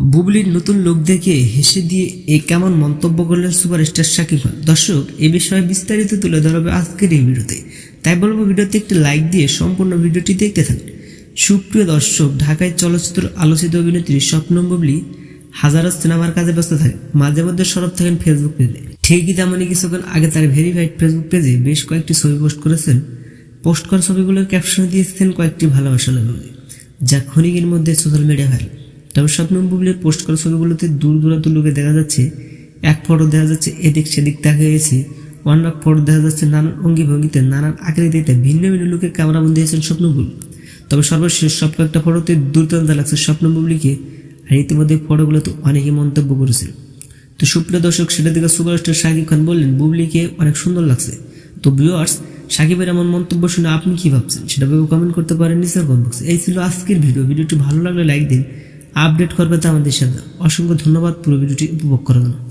বুবলির নতুন লোক দেখে হেসে দিয়ে এ কেমন মন্তব্য করলেন সুপারস্টার শাকিব খান। দর্শক, এ বিষয়ে বিস্তারিত তুলে ধরা হবে আজকের এই ভিডিওতে। তাই বলব, ভিডিওতে একটি লাইক দিয়ে সম্পূর্ণ ভিডিওটি দেখতে থাকুন। সুপ্রিয় দর্শক, ঢাকায় চলচ্চিত্র আলোচিত অভিনেত্রী স্বপ্ন বুবলি হাজারো সিনেমার কাজে ব্যস্ত থাকে। মাঝে মধ্যে সরব থাকেন ফেসবুক পেজে ঠিকই তেমনই কিছুক্ষণ আগে তার ভেরিফাইড ফেসবুক পেজে বেশ কয়েকটি ছবি পোস্ট করেছেন। পোস্ট করা ছবিগুলোর ক্যাপশনে দিয়েছেন কয়েকটি ভালোবাসা লাগে যা ক্ষণিকের মধ্যে সোশ্যাল মিডিয়া ভাইরাল তবে স্বপ্নম বুবলির পোস্ট করা ছবিগুলোতে দূর দূরান্ত লোকে দেখা যাচ্ছে, এক ফটো দেখা যাচ্ছে এদিক সেদিক গেছে অন্য ফটো দেখা যাচ্ছে নানান অঙ্গি ভঙ্গিতে নানান আকৃতিতে ভিন্ন ভিন্ন লোকে ক্যামেরাবন্দি হয়েছেন স্বপ্ন বুবলি তবে সর্বশেষ সব কয়েকটা ফটোতে দুর্দান্ত লাগছে স্বপ্ন বুবলিকে আর ইতিমধ্যে ফটোগুলোতে অনেকে মন্তব্য করেছিল তো সুপ্রিয় দর্শক, সেটা দিকে সুপারস্টার শাকিব খান বললেন, বুবলিকে অনেক সুন্দর লাগছে। তো ভিউয়ার্স সাকিবের এমন মন্তব্য শুনে আপনি কি ভাবছেন? সেটা ভেবে কমেন্ট করতে পারেন নিচের কমেন্ট বক্সে এই ছিল আজকের ভিডিও ভিডিওটি ভালো লাগলে লাইক দিন। আপডেট করবে তো আমাদের সাথে অসংখ্য ধন্যবাদ। পুরো ভিডিওটি উপভোগ করার জন্য